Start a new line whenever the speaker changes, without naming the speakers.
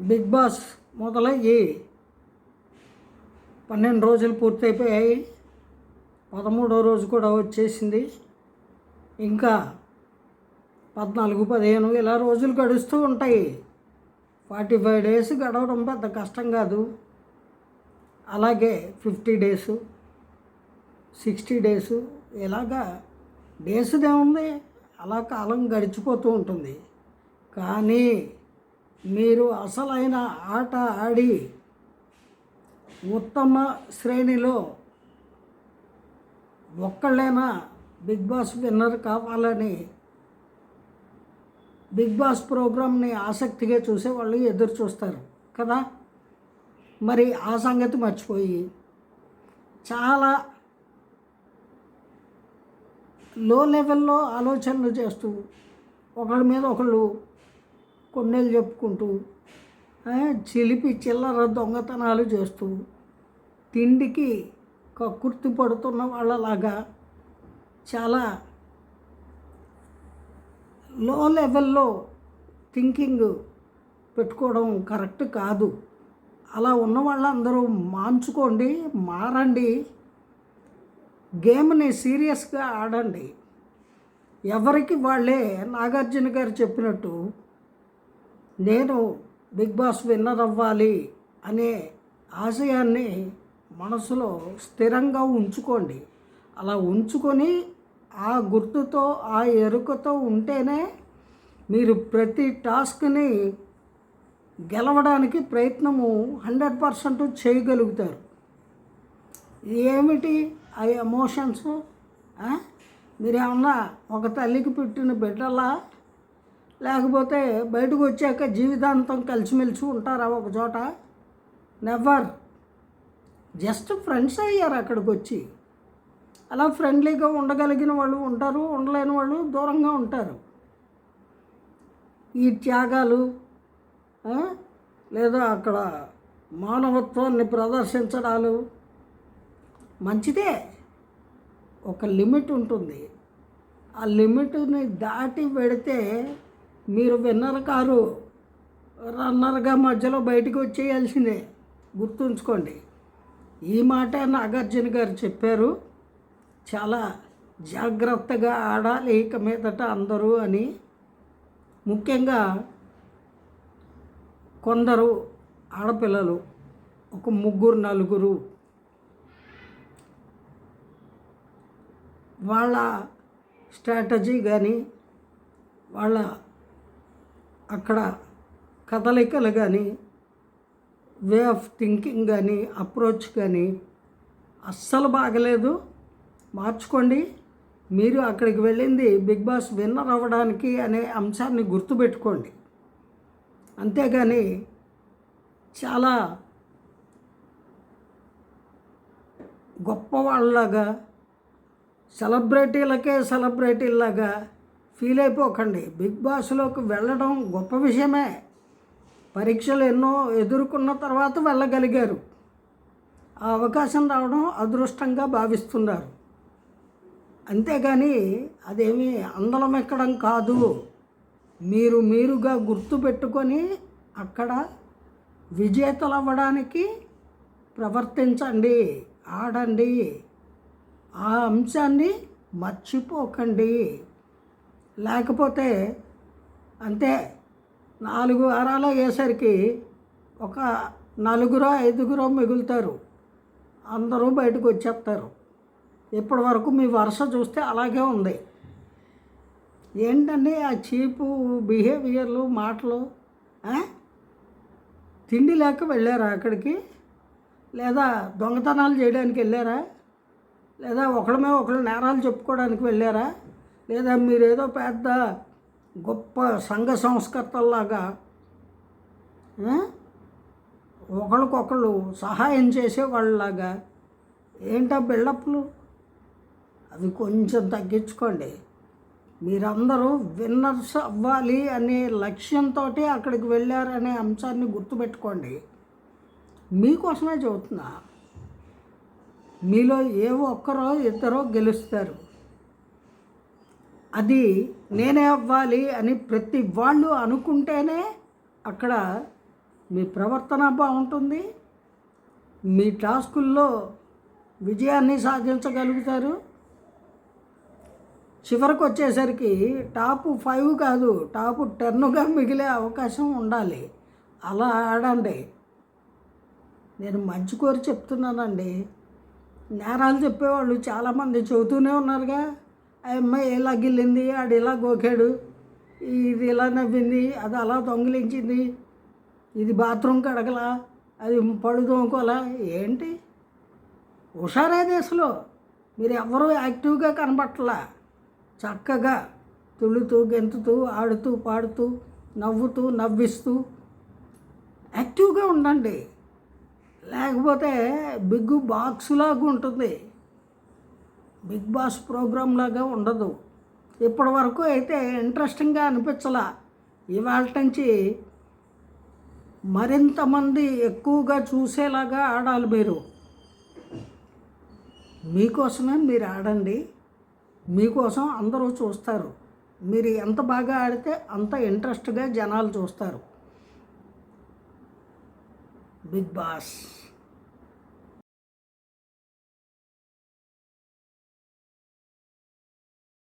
Big boss మొదలయ్యి పన్నెండు రోజులు పూర్తయిపోయాయి. పదమూడో రోజు కూడా వచ్చేసింది. ఇంకా పద్నాలుగు పదిహేను ఇలా రోజులు గడుస్తూ ఉంటాయి. ఫార్టీ ఫైవ్ డేస్ గడవడం పెద్ద కష్టం కాదు. అలాగే ఫిఫ్టీ డేస్ సిక్స్టీ డేస్ ఇలాగా డేస్దేముంది అలా కాలం గడిచిపోతూ ఉంటుంది. కానీ మీరు అసలైన ఆట ఆడి ఉత్తమ శ్రేణిలో ఒక్కళ్ళైనా బిగ్ బాస్ విన్నర్ కావాలని బిగ్ బాస్ ప్రోగ్రామ్ని ఆసక్తిగా చూసే వాళ్ళు ఎదురు చూస్తారు కదా? మరి ఆ సంగతి మర్చిపోయి చాలా లో లెవెల్లో ఆలోచనలు చేస్తూ ఒకళ్ళ మీద ఒకళ్ళు కొన్నేళ్ళు చెప్పుకుంటూ చిలిపి చిల్లర దొంగతనాలు చేస్తూ తిండికి కక్కుర్తి పడుతున్న వాళ్ళలాగా చాలా లో లెవెల్లో థింకింగ్ పెట్టుకోవడం కరెక్ట్ కాదు. అలా ఉన్న వాళ్ళందరూ మాంచుకోండి మారండి. గేమ్ని సీరియస్గా ఆడండి. ఎవరికి వాళ్ళే నాగార్జున గారు చెప్పినట్టు నేను బిగ్ బాస్ విన్నర్ అవ్వాలి అనే ఆశయాన్ని మనసులో స్థిరంగా ఉంచుకోండి. అలా ఉంచుకొని ఆ గుర్తుతో ఆ ఎరుకతో ఉంటేనే మీరు ప్రతి టాస్క్ని గెలవడానికి ప్రయత్నము హండ్రెడ్ పర్సెంట్ చేయగలుగుతారు. ఏమిటి ఆ ఎమోషన్స్? మీరేమన్నా ఒక తల్లికి పుట్టిన బిడ్డలా లేకపోతే బయటకు వచ్చాక జీవితాంతం కలిసిమెలిసి ఉంటారా ఒక చోట? నెవర్ జస్ట్ ఫ్రెండ్స్ అయ్యారు అక్కడికి వచ్చి అలా ఫ్రెండ్లీగా ఉండగలిగిన వాళ్ళు ఉంటారు ఉండలేని వాళ్ళు దూరంగా ఉంటారు. ఈ త్యాగాలు లేదా అక్కడ మానవత్వాన్ని ప్రదర్శించడాలు మంచిదే. ఒక లిమిట్ ఉంటుంది. ఆ లిమిట్ని దాటి పెడితే మీరు విన్నర్ కారు రన్నర్గా మధ్యలో బయటకు వచ్చేయాల్సిందే. గుర్తుంచుకోండి. ఈ మాట నాగార్జున గారు చెప్పారు. చాలా జాగ్రత్తగా ఆడాలి ఇక మీదట అందరూ అని. ముఖ్యంగా కొందరు ఆడపిల్లలు ఒక ముగ్గురు నలుగురు వాళ్ళ స్ట్రాటజీ కానీ వాళ్ళ అక్కడ కదలికలు కానీ వే ఆఫ్ థింకింగ్ కానీ అప్రోచ్ కానీ అస్సలు బాగలేదు. మార్చుకోండి. మీరు అక్కడికి వెళ్ళింది బిగ్ బాస్ విన్నర్ అవ్వడానికి అనే అంశాన్ని గుర్తుపెట్టుకోండి. అంతేగాని చాలా గొప్పవాళ్ళలాగా సెలబ్రిటీలకే సెలబ్రిటీలాగా ఫీల్ అయిపోకండి. బిగ్ బాస్లోకి వెళ్ళడం గొప్ప విషయమే. పరీక్షలు ఎన్నో ఎదుర్కొన్న తర్వాత వెళ్ళగలిగారు. ఆ అవకాశం రావడం అదృష్టంగా భావిస్తున్నారు. అంతేగాని అదేమి అందలం ఎక్కడం కాదు. మీరు మీరుగా గుర్తుపెట్టుకొని అక్కడ విజేతలు అవ్వడానికి ప్రవర్తించండి ఆడండి. ఆ అంశాన్ని మర్చిపోకండి. లేకపోతే అంతే నాలుగు వారాలు అయ్యేసరికి ఒక నలుగురో ఐదుగురో మిగులుతారు. అందరూ బయటకు వచ్చేస్తారు. ఇప్పటి వరకు మీ వరుస చూస్తే అలాగే ఉంది. ఏంటండి ఆ చీపు బిహేవియర్లు మాటలు తిండి లేక వెళ్ళారా అక్కడికి? లేదా దొంగతనాలు చేయడానికి వెళ్ళారా? లేదా ఒకళ్ళమే ఒకళ్ళు నేరాలు చెప్పుకోవడానికి వెళ్ళారా? లేదా మీరేదో పెద్ద గొప్ప సంఘ సంస్కర్తల్లాగా ఒకరికొకరు సహాయం చేసే వాళ్ళలాగా ఏంటా బిల్డప్లు? అవి కొంచెం తగ్గించుకోండి. మీరందరూ విన్నర్స్ అవ్వాలి అనే లక్ష్యంతో అక్కడికి వెళ్ళారనే అంశాన్ని గుర్తుపెట్టుకోండి. మీకోసమే చెబుతున్నా. మీలో ఏ ఒక్కరో ఇద్దరో గెలుస్తారు. అది నేనే అవ్వాలి అని ప్రతి వాళ్ళు అనుకుంటేనే అక్కడ మీ ప్రవర్తన బాగుంటుంది. మీ టాస్కుల్లో విజయాన్ని సాధించగలుగుతారు. చివరికి వచ్చేసరికి టాప్ ఫైవ్ కాదు టాప్ టెన్గా మిగిలే అవకాశం ఉండాలి. అలా ఆడండి. నేను మంచి కోరి చెప్తున్నానండి. నేరాలు చెప్పేవాళ్ళు చాలామంది చెబుతూనే ఉన్నారుగా. ఆ అమ్మాయి ఇలా గిల్లింది ఆడు ఇలా గోకాడు ఇది ఇలా నవ్వింది అది అలా దొంగిలించింది ఇది బాత్రూమ్ కడగలా అది పడు దొంగకోలా ఏంటి? హుషారే దేశంలో మీరు ఎవరూ యాక్టివ్గా కనబట్టలా. చక్కగా తుళ్ళుతూ గెంతుతూ ఆడుతూ పాడుతూ నవ్వుతూ నవ్విస్తూ యాక్టివ్గా ఉండండి. లేకపోతే బిగ్గు బాక్స్ లాగా ఉంటుంది. బిగ్ బాస్ ప్రోగ్రామ్ లాగా ఉండదు. ఇప్పటి వరకు అయితే ఇంట్రెస్టింగ్గా అనిపించలా. ఇవాళ నుంచి మరింతమంది ఎక్కువగా చూసేలాగా ఆడాలి మీరు. మీకోసమే మీరు ఆడండి. మీకోసం అందరూ చూస్తారు. మీరు ఎంత బాగా ఆడితే అంత ఇంట్రెస్ట్గా జనాలు చూస్తారు. Bigg Boss.